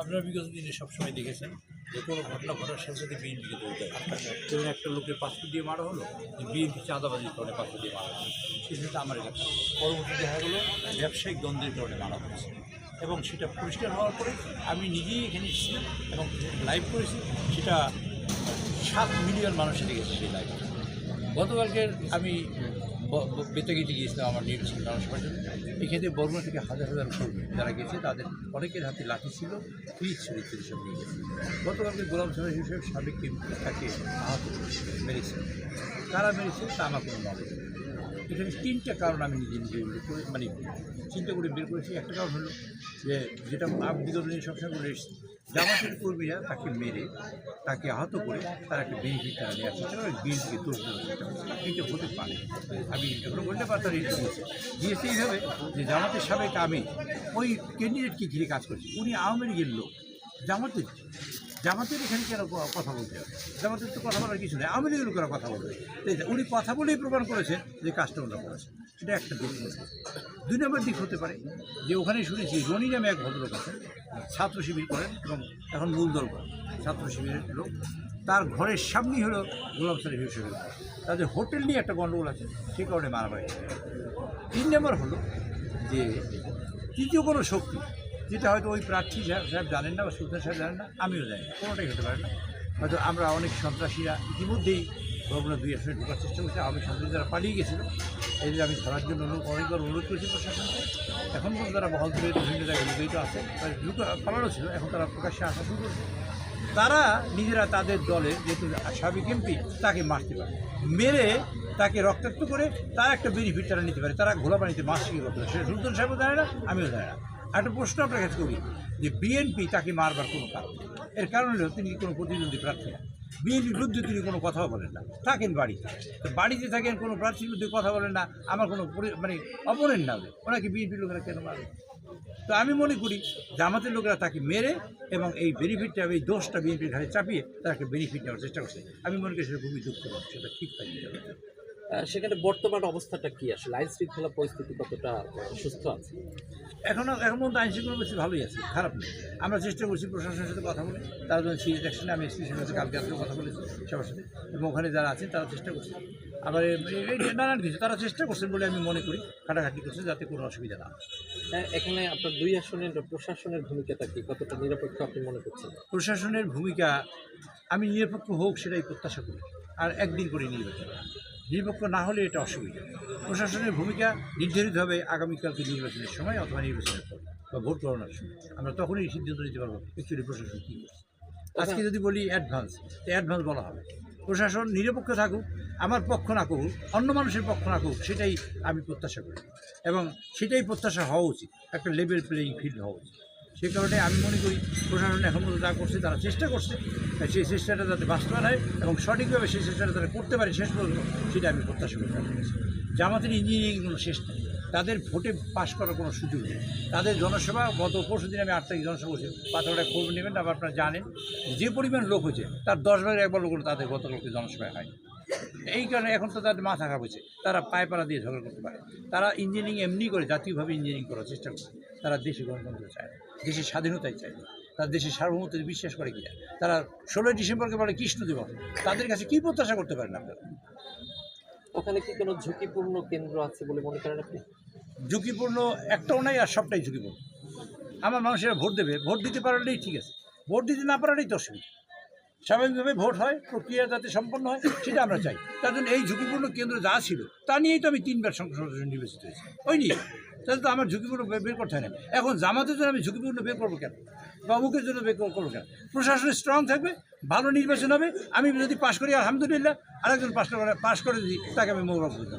আপনারা বিগত দিনে সবসময় দেখেছেন যে কোনো ঘটনা ঘটার সাথে সাথে বিএনপিকে দৌড় দেয় যেমন একটা লোকের পাসপোর্ট দিয়ে মারা হলো বিএনপি চাঁদাবাজির কারণে পাসপোর্ট দিয়ে মারা হলো। সাথে আমার এলাকা পরবর্তী দেখা গেলো, ব্যবসায়িক দ্বন্দ্বের কারণে মারা হয়েছে। এবং সেটা পরিষ্কার হওয়ার পরে আমি নিজেই এখানে এসেছি এবং লাইভ করেছি। সেটা সাত মিলিয়ন মানুষের দেখেছে সেই লাইভ গতকালকের আমি বেতাগিতে গিয়েছিলাম আমার নির্বাচন মানুষ জন্য এক্ষেত্রে বর্মা থেকে হাজার হাজার কর্মী যারা গেছে তাদের অনেকের হাতে লাঠি ছিল, পুলিশ ছিল ইত্যাদি সব নিয়ে গেছে গতকালকে গোলাম সাহেব হিসেবে সাবেক তাকে আহত মেরেছে। কারা মেরেছে তা আমার কোনো নলেজ। এখানে তিনটা কারণ আমি নিজে নিজে করে মানে চিন্তা করে বের করেছি। একটা কারণ হলো যে যেটা বিগত দিনে সবসময় বলে এসেছি জামাতের কর্মীরা তাকে মেরে তাকে আহত করে তার একটা বেনিফিট তারা নিয়ে আসছে ওই বিএনপিকে তোর কিন্তু হতে পারে। আমি এখনও বলতে পারতাম এটা বলছি দিয়েছে এইভাবে যে জামাতের সাবেক আমি ওই ক্যান্ডিডেটকে ঘিরে কাজ করছি। উনি আওয়ামী লীগের লোক। জামাতের জামাতের এখানে কেন কথা বলতে হবে? জামাতের তো কথা বলার কিছু নেই। আওয়ামী লীগের লোকেরা কথা বলবে উনি কথা বলেই প্রমাণ করেছেন যে কাজটা ওনারা করেছে। এটা একটা দিক দুই নম্বর দিক হতে পারে যে ওখানে শুনেছি রনি নামে এক ভদ্রলোক আছেন ছাত্র শিবির করেন এবং এখন মূল দল করেন। ছাত্র শিবিরের লোক। তার ঘরের সামনেই হলো গোলাম সারি হিসেবে তাদের হোটেল নিয়ে একটা গণ্ডগোল আছে, সে কারণে মারামারি তিন নম্বর হলো যে তৃতীয় কোনো শক্তি যেটা হয়তো ওই প্রার্থী সাহেব জানেন না বা সুলতান সাহেব জানেন না, আমিও জানি না, কোনোটাই হতে পারে না। হয়তো আমরা অনেক সন্ত্রাসীরা ইতিমধ্যেই ভবনা দুই আসনে ঢোকার চেষ্টা করছি আমি সন্ত্রাসী যারা পালিয়ে গেছিল যে আমি ধরার জন্য অনু- অনেকবার অনুরোধ করেছি প্রশাসনকে। এখন পর্যন্ত তারা বহল তুলে বিভিন্ন জায়গায় লুকিয়ে আছে ঢুকে পালানো ছিল, এখন তারা প্রকাশ্যে আসা শুরু করছে। তারা নিজেরা তাদের দলের যেহেতু সাবেক এমপি, তাকে মারতে পারে। মেরে তাকে রক্তাক্ত করে তার একটা বেনিফিট তারা নিতে পারে। তারা ঘোলা পানিতে মাছ শিখে করতে পারে। সেটা সুলতান সাহেবও জানে না, আমিও জানি না। একটা প্রশ্ন আপনার কাছে করি যে বিএনপি তাকে মারবার কোনো কারণ এর কারণ হলো তিনি কোনো প্রতিদ্বন্দ্বী প্রার্থী না। বিএনপির বিরুদ্ধে তিনি কোনো কথাও বলেন না। থাকেন বাড়িতে। বাড়িতে থাকেন কোনো প্রার্থীর বিরুদ্ধে কথা বলেন না। আমার কোনো মানে অপোনেন্ট না ওনাকে বিএনপির লোকেরা কেন মারবে? তো আমি মনে করি জামাতের লোকেরা তাকে মেরে এবং এই বেনিফিটটা এই দোষটা বিএনপির ঘাড়ে চাপিয়ে তাকে বেনিফিট নেওয়ার চেষ্টা করছে। আমি মনে করি সেটা খুবই দুঃখজনক সেটা ঠিক আহ, সেখানে বর্তমান অবস্থাটা কি? আসলে আইন শৃঙ্খলা পরিস্থিতি কতটা সুস্থ আছে? এখনও এখন পর্যন্ত আইন শৃঙ্খলা বেশি ভালোই আছে খারাপ নেই। আমরা চেষ্টা করছি প্রশাসনের সাথে কথা বলে তারা যখন সিরিয়াস অ্যাকশনে আমি এসপির সাথে কালকে রাত্রে কথা বলেছি সবার সাথে এবং ওখানে যারা আছেন তারা চেষ্টা করছে। আবার নানান কিছু তারা চেষ্টা করছেন বলে আমি মনে করি খাটাখাটি করছে যাতে কোনো অসুবিধা না হয়। হ্যাঁ, এখানে আপনার দুই আসনের প্রশাসনের ভূমিকাটা কি? কতটা নিরপেক্ষ আপনি মনে করছেন? প্রশাসনের ভূমিকা আমি নিরপেক্ষ হোক সেটাই প্রত্যাশা করি আর একদিন করে নির্বাচন। নিরপেক্ষ না হলে এটা অসুবিধা। প্রশাসনের ভূমিকা নির্ধারিত হবে আগামীকালকে নির্বাচনের সময় অথবা নির্বাচনের পর, বা ভোট গণনার সময়। আমরা তখনই সিদ্ধান্ত নিতে পারব অ্যাকচুয়ালি প্রশাসন কী করছে। আজকে যদি বলি অ্যাডভান্স তো অ্যাডভান্স বলা হবে। প্রশাসন নিরপেক্ষ থাকুক, আমার পক্ষ না করুক, অন্য মানুষের পক্ষ না করুক, সেটাই আমি প্রত্যাশা করি। এবং সেটাই প্রত্যাশা হওয়া উচিত, একটা লেভেল প্লেয়িং ফিল্ড হওয়া উচিত। সে কারণে আমি মনে করি প্রশাসন এখন পর্যন্ত যা করছে, তারা চেষ্টা করছে। সেই চেষ্টাটা যাতে বাস্তবায়ন হয় এবং সঠিকভাবে সেই চেষ্টাটা তারা করতে পারে, শেষ পর্যন্ত সেটা আমি প্রত্যাশা করে। থাকি জামাতের ইঞ্জিনিয়ারিং কোনো শেষ নেই। তাদের ভোটে পাশ করার কোনো সুযোগ নেই। তাদের জনসভা, গত পরশু দিন আমি আট তারিখ জনসভা করছি। পাথরটা খবর নেবেন আবার আপনারা জানেন যে পরিমাণ লোক হয়েছে, তার দশ ভাগের একবার লোক তাদের গতকালকে জনসভায় হয়। এই কারণে এখন তো তাদের মাথা খারাপ হয়েছে। তারা পায়ে পায়পাড়া দিয়ে ঝগড়া করতে পারে। তারা ইঞ্জিনিয়ারিং এমনি করে জাতীয়ভাবে ইঞ্জিনিয়ারিং করার চেষ্টা করছে তারা দেশে গণতন্ত্র চায়। দেশের স্বাধীনতাই চায়। তারা দেশের সার্বভৌমত্বে বিশ্বাস করে কিনা। তারা ষোলোই ডিসেম্বরকে বলে কৃষ্ণ দিবস তাদের কাছে কী প্রত্যাশা করতে পারেন আপনারা? ওখানে কি কোনো ঝুঁকিপূর্ণ কেন্দ্র আছে বলে মনে করেন আপনি? ঝুঁকিপূর্ণ একটাও নাই আর সবটাই ঝুঁকিপূর্ণ। আমার মানুষেরা ভোট দেবে। ভোট দিতে পারলেই ঠিক আছে। ভোট দিতে না পারলেই তো অসুবিধা স্বাভাবিকভাবে ভোট হয় প্রক্রিয়া যাতে সম্পন্ন হয় সেটা আমরা চাই। তার জন্য এই ঝুঁকিপূর্ণ কেন্দ্র যা ছিল তা নিয়েই তো আমি তিনবার সংসদ নির্বাচিত হয়েছি। ওই নিয়ে। তাহলে তো আমার ঝুঁকিপূর্ণ বের করতে হয় না। এখন জামাতের জন্য আমি ঝুঁকিপূর্ণ বের করব কেন? বা অমুকের জন্য বের করব কেন? প্রশাসন স্ট্রং থাকবে, ভালো নির্বাচন হবে। আমি যদি পাশ করি, আলহামদুলিল্লাহ। আরেকজন পাশ করে পাশ করে যদি, তাকে আমি মৌরব করতে